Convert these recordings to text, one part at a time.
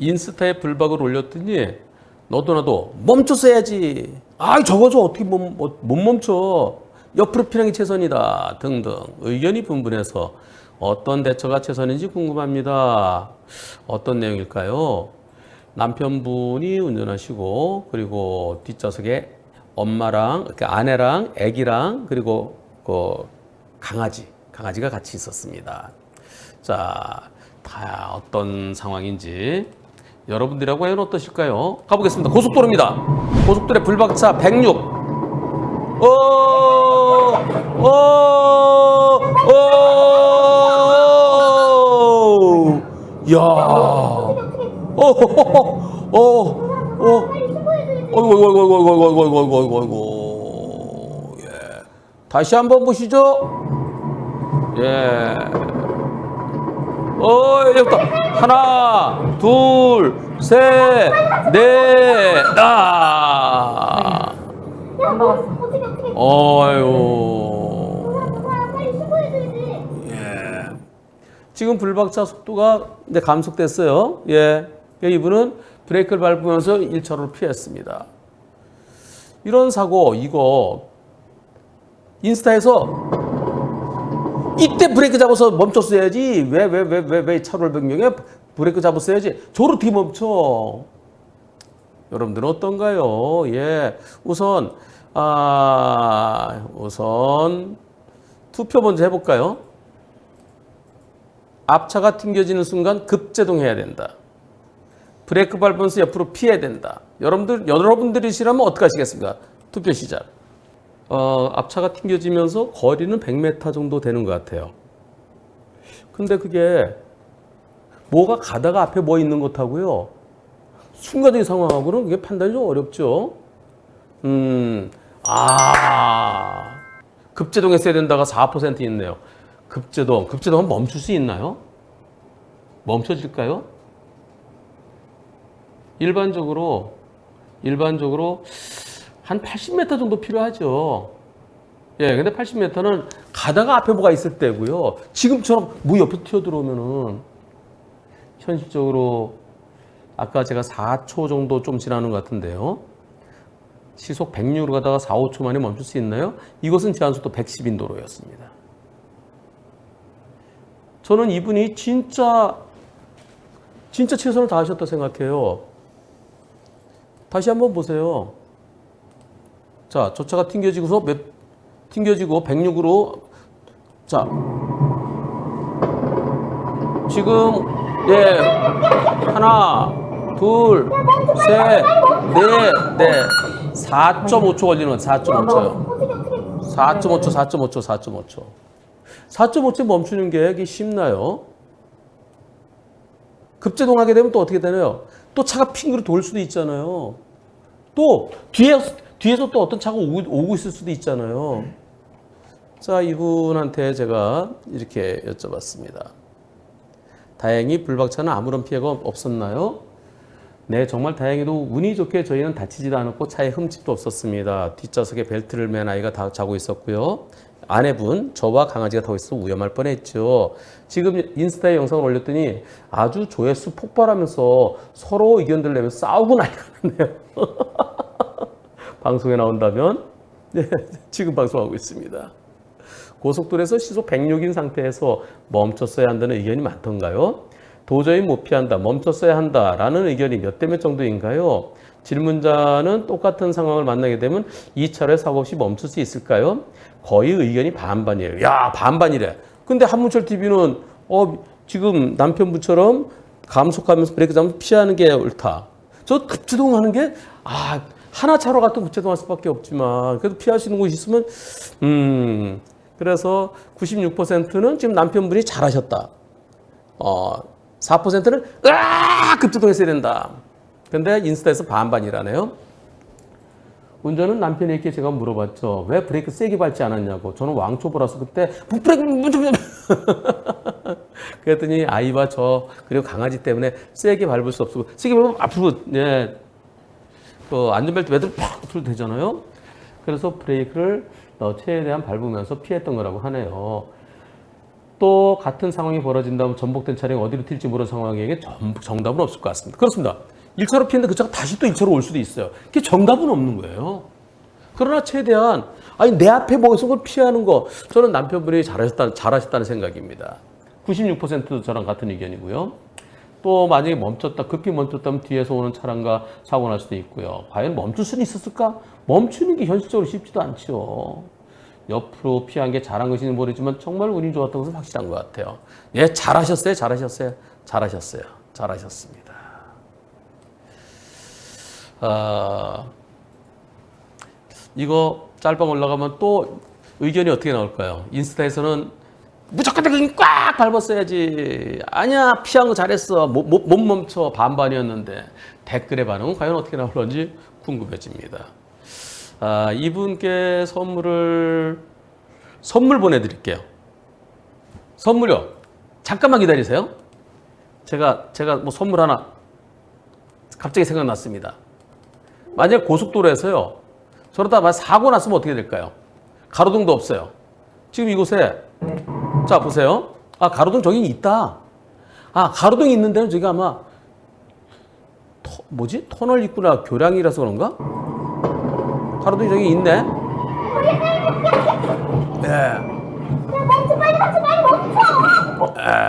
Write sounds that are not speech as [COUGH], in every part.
인스타에 불박을 올렸더니 너도 나도 멈췄어야지. 아, 저거 저 어떻게 못, 못, 못 멈춰. 옆으로 게 최선이다. 등등 의견이 분분해서 어떤 대처가 최선인지 궁금합니다. 어떤 내용일까요? 남편분이 운전하시고 그리고 뒷좌석에 엄마랑 이렇게 아내랑 아기랑 그리고 그 강아지 강아지가 같이 있었습니다. 자, 다 어떤 상황인지 여러분들이라고 과연 어떠실까요? 가보겠습니다. 고속도로입니다. 고속도로에 불박차 106. 어, 어, 어, 야, 어, 어, 어, 어, 어이구, 어이구, 어이구, 어이구, 어이구, 어이구, 어이구, 어이구, 예. 다시 한번 보시죠. 예. 어, 여기부터 하나, 둘, 셋, 넷, 아. 빨리 신고해줘야지. 예. 지금 불박차 속도가 이제 감속됐어요. 예. 이분은 브레이크를 밟으면서 1차로를 피했습니다. 이런 사고, 이거, 인스타에서 이때 브레이크 잡아서 멈췄어야지. 왜, 왜, 왜, 왜, 왜 차로를 변경해? 브레이크 잡았어야지. 저로 어떻게 멈춰? 여러분들은 어떤가요? 예. 우선, 아, 우선, 투표 먼저 해볼까요? 앞차가 튕겨지는 순간 급제동해야 된다. 브레이크 밟으면서 옆으로 피해야 된다. 여러분들, 여러분들이시라면 어떻게 하시겠습니까? 투표 시작. 어, 앞차가 튕겨지면서 거리는 100m 정도 되는 것 같아요. 근데 그게 뭐가 가다가 앞에 뭐 있는 것하고요. 순간적인 상황하고는 그게 판단이 좀 어렵죠. 음, 아, 급제동 했어야 된다가 4% 있네요. 급제동, 급제동은 멈출 수 있나요? 멈춰질까요? 일반적으로, 일반적으로 한 80m 정도 필요하죠. 예, 근데 80m는 가다가 앞에 뭐가 있을 때고요. 지금처럼 뭐 옆에 튀어들어오면은 현실적으로 아까 제가 4초 정도 좀 지나는 것 같은데요. 시속 106으로 가다가 4, 5초 만에 멈출 수 있나요? 이것은 제한속도 110인 도로였습니다. 저는 이분이 진짜 진짜 최선을 다하셨다 생각해요. 다시 한번 보세요. 자, 저 차가 튕겨지고서 몇 튕겨지고 106으로 자 지금 예 하나 둘 셋넷넷 4.5초 걸리는 4.5초요. 어떻게 어떻게? 4.5초 4.5초 4.5초 4.5초 멈추는 게 쉽나요? 급제동하게 되면 또 어떻게 되나요? 또 차가 핑으로 돌 수도 있잖아요. 또 뒤에 뒤에서 또 어떤 차가 오고, 오고 있을 수도 있잖아요. 자, 이분한테 제가 이렇게 여쭤봤습니다. 다행히 불박차는 아무런 피해가 없었나요? 네, 정말 다행히도 운이 좋게 저희는 다치지도 않았고 차에 흠집도 없었습니다. 뒷좌석에 벨트를 맨 아이가 다 자고 있었고요. 아내분, 저와 강아지가 타고 있어 위험할 뻔했죠. 지금 인스타에 영상을 올렸더니 아주 조회수 폭발하면서 서로 의견들 내면서 싸우고 난리가 났네요. [LAUGHS] 방송에 나온다면 네, 지금 방송하고 있습니다. 고속도로에서 시속 106인 상태에서 멈췄어야 한다는 의견이 많던가요? 도저히 못 피한다, 멈췄어야 한다라는 의견이 몇 대 몇 정도인가요? 질문자는 똑같은 상황을 만나게 되면 이 차로에 사고 없이 멈출 수 있을까요? 거의 의견이 반반이에요. 야, 반반이래. 근데 한문철 TV는 어, 지금 남편분처럼 감속하면서 브레이크 잡으면 피하는 게 옳다. 저 급제동하는 게 아, 하나 차로 같은 급제동할 수밖에 없지만 그래도 있는 곳이 있으면 음. 그래서 96%는 지금 남편분이 잘하셨다. 어, 4%는 으아! 급제동했어야 된다. 근데 인스타에서 반반이라네요. 운전은 남편에게 제가 물어봤죠. 왜 브레이크 세게 밟지 않았냐고. 저는 왕초보라서 그때 브레이크 [LAUGHS] 그랬더니 아이와 저 그리고 강아지 때문에 세게 밟을 수 없고 세게 밟으면 앞으로 예. 그 안전벨트 매듭 팍 풀도 되잖아요. 그래서 브레이크를 어, 최대한 밟으면서 피했던 거라고 하네요. 또 같은 상황이 벌어진다면 전복된 차량이 어디로 튈지 모르는 상황에게 전- 정답은 없을 것 같습니다. 그렇습니다. 1차로 피했는데 그 차가 다시 또 2차로 올 수도 있어요. 그게 정답은 없는 거예요. 그러나 최대한 아니 내 앞에 뭐 있는 걸 피하는 거 저는 남편분이 잘하셨다, 잘하셨다는 생각입니다. 96%도 저랑 같은 의견이고요. 또 만약에 멈췄다 급히 멈췄다면 뒤에서 오는 차량과 사고 날 수도 있고요. 과연 멈출 수는 있었을까? 멈추는 게 현실적으로 쉽지도 않죠. 옆으로 피한 게 잘한 것인지 모르지만 정말 운이 좋았던 것은 확실한 것 같아요. 예, 잘하셨어요, 잘하셨어요, 잘하셨어요, 잘하셨습니다. 아, 이거 짤방 올라가면 또 의견이 어떻게 나올까요? 인스타에서는 무조건 내가 꽉 밟았어야지. 아니야, 피한 거 잘했어. 못, 못, 못 멈춰. 반반이었는데. 댓글의 반응은 과연 어떻게 나올런지 궁금해집니다. 아, 이분께 선물을, 선물 보내드릴게요. 선물요. 잠깐만 기다리세요. 제가, 제가 뭐 선물 하나 갑자기 생각났습니다. 만약 고속도로에서요. 저러다 만 사고 났으면 어떻게 될까요? 가로등도 없어요. 지금 이곳에 자 보세요. 아 가로등 저기 있다. 아 가로등이 있는 데는 저기 아마 터, 뭐지 터널 입구나 교량이라서 그런가? 가로등이 저기 있네. 예. 에.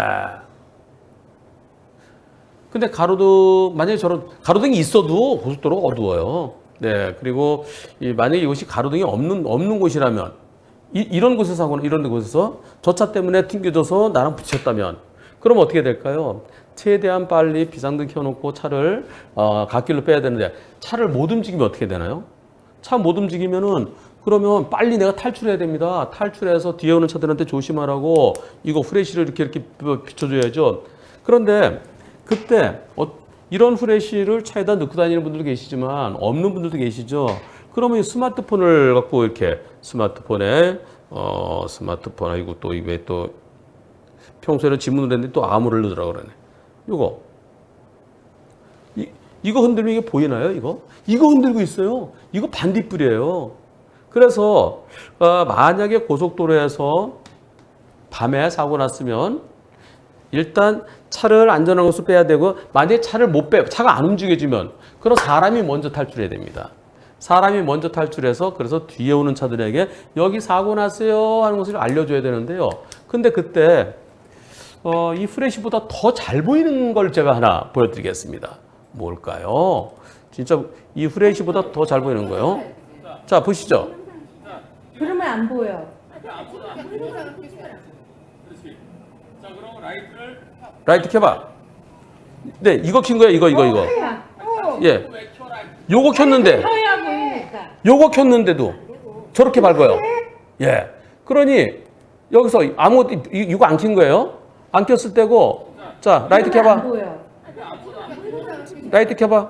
근데 가로등 만약에 저런 가로등이 있어도 고속도로가 어두워요. 네 그리고 이 만약에 이곳이 가로등이 없는 없는 곳이라면 이, 런 곳에서 하거나 이런 곳에서 저 차 때문에 튕겨져서 나랑 부딪혔다면 그럼 어떻게 될까요? 최대한 빨리 비상등 켜놓고 차를 어, 갓길로 빼야 되는데 차를 못 움직이면 어떻게 되나요? 차 못 움직이면은 그러면 빨리 내가 탈출해야 됩니다. 탈출해서 뒤에 오는 차들한테 조심하라고 이거 후레쉬를 이렇게 이렇게 비춰줘야죠. 그런데 그때 어, 이런 후레쉬를 차에다 넣고 다니는 분들도 계시지만 없는 분들도 계시죠. 그러면 이 스마트폰을 갖고 이렇게 스마트폰에 어 스마트폰 아이고 또 이게 또 평소에는 지문을 했는데 또 암호를 넣으라 그러네. 이거 이, 이거 흔들면 이게 보이나요? 이거? 이거 흔들고 있어요. 이거 반딧불이에요. 그래서 어, 만약에 고속도로에서 밤에 사고 났으면 일단 차를 안전한 곳으로 빼야 되고 만약에 차를 못 빼, 차가 안 움직여지면 그럼 사람이 먼저 탈출해야 됩니다. 사람이 먼저 탈출해서 그래서 뒤에 오는 차들에게 여기 사고 났어요 하는 것을 알려줘야 되는데요. 근데 그때 어, 이 프레시보다 더 잘 보이는 걸 제가 하나 보여드리겠습니다. 뭘까요? 진짜 이 프레시보다 더 잘 보이는 거요. 자 보시죠. 그러면 안 보여. 자 그럼 라이트를 라이트 켜봐. 네 이거 킨 거야 이거 이거 이거. 하야. 어. 예. 요거 켰는데 보이니까. 요거 켰는데도 저렇게 밝아요. 예. 그러니 여기서 아무것도 이- 이거 안 킨 거예요? 안 켰을 때고 자 라이트 켜봐. 라이트 켜봐.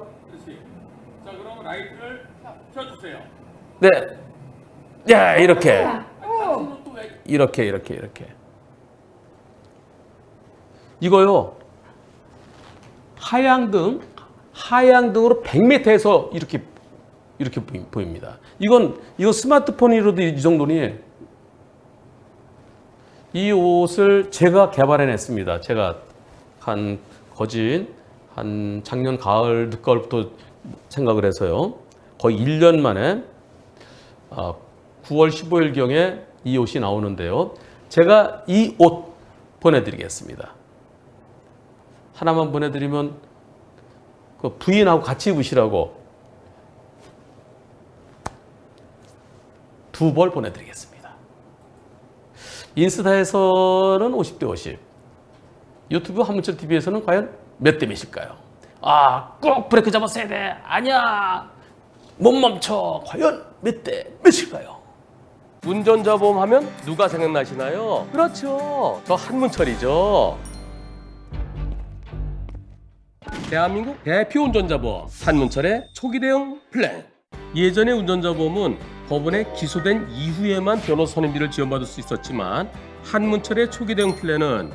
자, 그럼 라이트를 켜주세요. 네. 야 이렇게. 어. 이렇게 이렇게 이렇게. 이거요. 하향등 하향등으로 100m에서 이렇게 이렇게 보입니다. 이건 이거 스마트폰으로도 이 정도니 이 옷을 제가 개발해냈습니다. 제가 한 거진 한 작년 가을 늦가을부터 생각을 해서요. 거의 1년 만에 아, 9월 15일 경에 이 옷이 나오는데요. 제가 이 옷 보내드리겠습니다. 하나만 보내드리면 그 부인하고 같이 입으시라고 두 벌 보내드리겠습니다. 인스타에서는 50대 50, 유튜브 한문철 TV에서는 과연 몇 대 몇일까요? 아, 꼭 브레이크 잡았어야 돼. 아니야. 못 멈춰. 과연 몇 대 몇일까요? 운전자 보험 하면 누가 생각나시나요? 그렇죠. 저 한문철이죠. 대한민국 대표 운전자 보험 한문철의 초기 대응 플랜. 예전의 운전자 보험은 법원에 기소된 이후에만 변호사 선임비를 지원받을 수 있었지만 한문철의 초기 대응 플랜은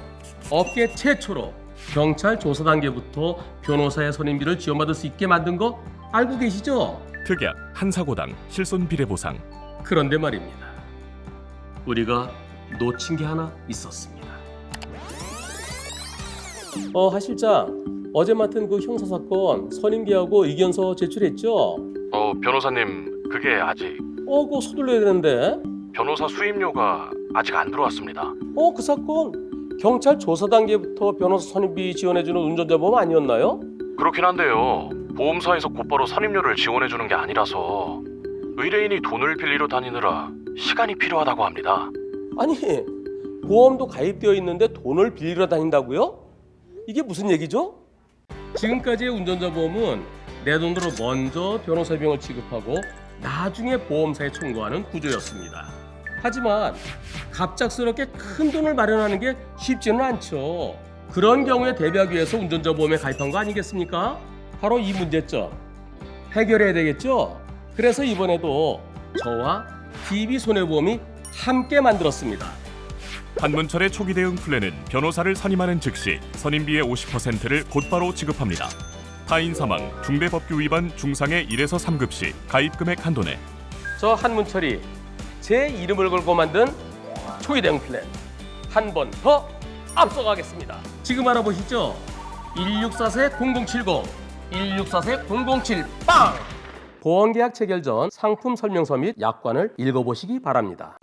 업계 최초로 경찰 조사 단계부터 변호사의 선임비를 지원받을 수 있게 만든 거 알고 계시죠? 특약 한 사고당 실손 비례 보상 그런데 말입니다. 우리가 놓친 게 하나 있었습니다. 어, 하 실장. 어제 맡은 그 형사 사건 선임기하고 의견서 제출했죠? 어, 변호사님, 그게 아직 어, 그거 서둘러야 되는데. 변호사 수임료가 아직 안 들어왔습니다. 어, 그 사건 경찰 조사 단계부터 변호사 선임비 지원해주는 운전자 보험 아니었나요? 그렇긴 한데요. 보험사에서 곧바로 선임료를 지원해 주는 게 아니라서 의뢰인이 돈을 빌리러 다니느라 시간이 필요하다고 합니다. 아니, 보험도 가입되어 있는데 돈을 빌리러 다닌다고요? 이게 무슨 얘기죠? 지금까지의 운전자 보험은 내 돈으로 먼저 변호사 비용을 지급하고 나중에 보험사에 청구하는 구조였습니다. 하지만 갑작스럽게 큰 돈을 마련하는 게 쉽지는 않죠. 그런 경우에 대비하기 위해서 운전자 보험에 가입한 거 아니겠습니까? 바로 이 문제점 해결해야 되겠죠? 그래서 이번에도 저와 DB 손해보험이 함께 만들었습니다. 한문철의 초기 대응 플랜은 변호사를 선임하는 즉시 선임비의 50%를 곧바로 지급합니다. 타인 사망, 중대법규 위반 중상의 1에서 3급 시 가입 금액 한도 내 저 한문철이 제 이름을 걸고 만든 초기 대응 플랜 한 번 더 앞서가겠습니다. 지금 알아보시죠. 164-0070, 164-007 빵! 보험계약 체결 전 상품 설명서 및 약관을 읽어보시기 바랍니다.